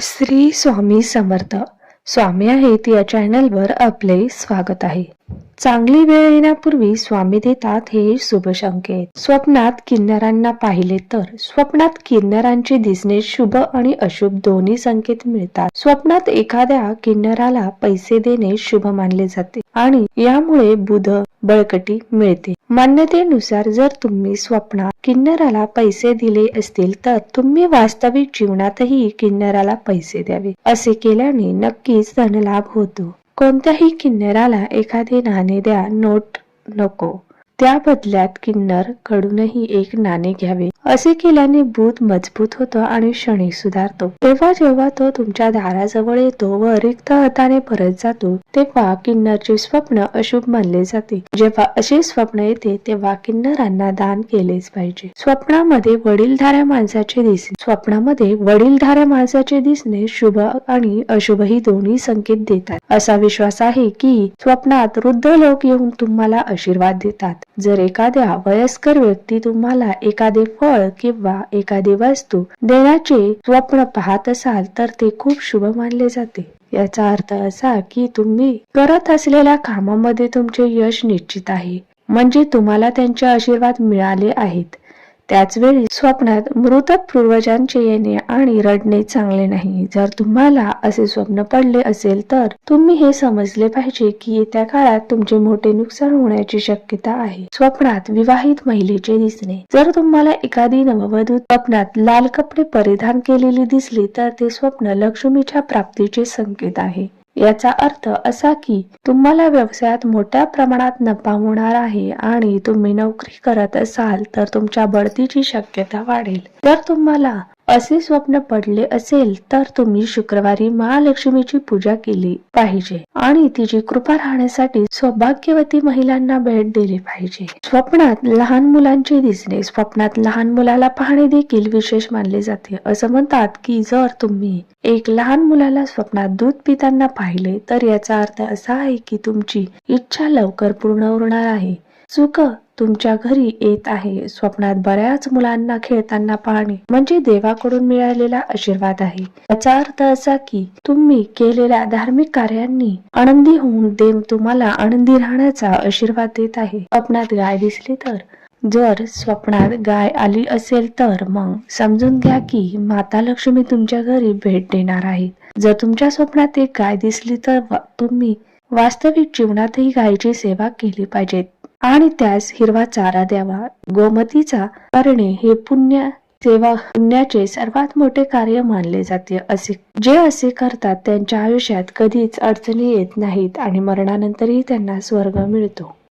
श्री स्वामी समर्थ. स्वामी आहेत या चॅनलवर आपले स्वागत आहे. चांगली वेळ येण्यापूर्वी स्वामी देतात हे शुभ संकेत. स्वप्नात किन्नरांना पाहिले तर स्वप्नात किन्नरांचे दिसणे शुभ आणि अशुभ दोन्ही संकेत मिळतात. स्वप्नात एखाद्या किन्नराला पैसे देणे शुभ मानले जाते आणि यामुळे बुध बळकटी मिळते. मान्यतेनुसार जर तुम्ही स्वप्नात किन्नराला पैसे दिले असतील तर तुम्ही वास्तविक जीवनातही किन्नराला पैसे द्यावे. असे केल्याने नक्कीच धनलाभ होतो. कोणत्याही किन्नराला एखादे नाणे द्या नोट नको. त्या बदल्यात किन्नर कडूनही एक नाणे घ्यावे. असे केल्याने भूत मजबूत होतो आणि शनी सुधारतो. तेव्हा जेव्हा तो तुमच्या दाराजवळ येतो व रिक्त हाताने परत जातो तेव्हा किन्नरचे स्वप्न अशुभ मानले जाते. जेव्हा असे स्वप्न येते तेव्हा किन्नरांना दान केलेच पाहिजे. स्वप्नामध्ये वडीलधाऱ्या माणसाचे दिसणे. स्वप्नामध्ये वडीलधाऱ्या माणसाचे दिसणे शुभ आणि अशुभ ही दोन्ही संकेत देतात. असा विश्वास आहे की स्वप्नात वृद्ध लोक येऊन तुम्हाला आशीर्वाद देतात. जर एखाद्या वयस्कर व्यक्ती तुम्हाला एखादे फळ किंवा एखादी वस्तू देण्याचे स्वप्न पाहत असाल तर ते खूप शुभ मानले जाते. याचा अर्थ असा की तुम्ही करत असलेल्या कामामध्ये तुमचे यश निश्चित आहे. म्हणजे तुम्हाला त्यांचे आशीर्वाद मिळाले आहेत. त्याच वेळी स्वप्नात मृत पूर्वजांचे येणे आणि रडणे चांगले नाही. जर तुम्हाला असे स्वप्न पडले असेल तर तुम्ही हे समजले पाहिजे की येत्या काळात तुमचे मोठे नुकसान होण्याची शक्यता आहे. स्वप्नात विवाहित महिलेचे दिसणे. जर तुम्हाला एखादी नववधू स्वप्नात लाल कपडे परिधान केलेली दिसली तर ते स्वप्न लक्ष्मीच्या प्राप्तीचे संकेत आहे. याचा अर्थ असा की तुम्हाला व्यवसायात मोठ्या प्रमाणात नफा होणार आहे आणि तुम्ही नोकरी करत असाल तर तुमच्या बढतीची शक्यता वाढेल. तर तुम्हाला असे स्वप्न पडले असेल तर तुम्ही शुक्रवारी महालक्ष्मीची पूजा केली पाहिजे आणि तिची कृपा राहण्यासाठी सौभाग्यवती महिलांना भेट दिली पाहिजे. स्वप्नात लहान मुलांचे दिसणे स्वप्नात लहान मुलाला पाहणे देखील विशेष मानले जाते. असं म्हणतात की जर तुम्ही एक लहान मुलाला स्वप्नात दूध पिताना पाहिले तर याचा अर्थ असा आहे की तुमची इच्छा लवकर पूर्ण होणार आहे. सुख तुमच्या घरी येत आहे. स्वप्नात बऱ्याच मुलांना खेळताना पाहणे म्हणजे देवाकडून मिळालेला आशीर्वाद आहे. याचा अर्थ असा की तुम्ही केलेल्या धार्मिक कार्यांनी आनंदी होऊन देव तुम्हाला आनंदी राहण्याचा आशीर्वाद देत आहे. स्वप्नात गाय दिसली तर? जर स्वप्नात गाय आली असेल तर मग समजून घ्या की माता लक्ष्मी तुमच्या घरी भेट देणार आहेत. जर तुमच्या स्वप्नात एक गाय दिसली तर तुम्ही वास्तविक जीवनातही गायीची सेवा केली पाहिजे. आणि त्यास हिरवा चारा द्यावा. गोमतीचा करणे हे पुण्य सेवा पुण्याचे सर्वात मोठे कार्य मानले जाते असे. जे असे करतात त्यांच्या आयुष्यात कधीच अडचणी येत नाहीत आणि मरणानंतरही त्यांना स्वर्ग मिळतो.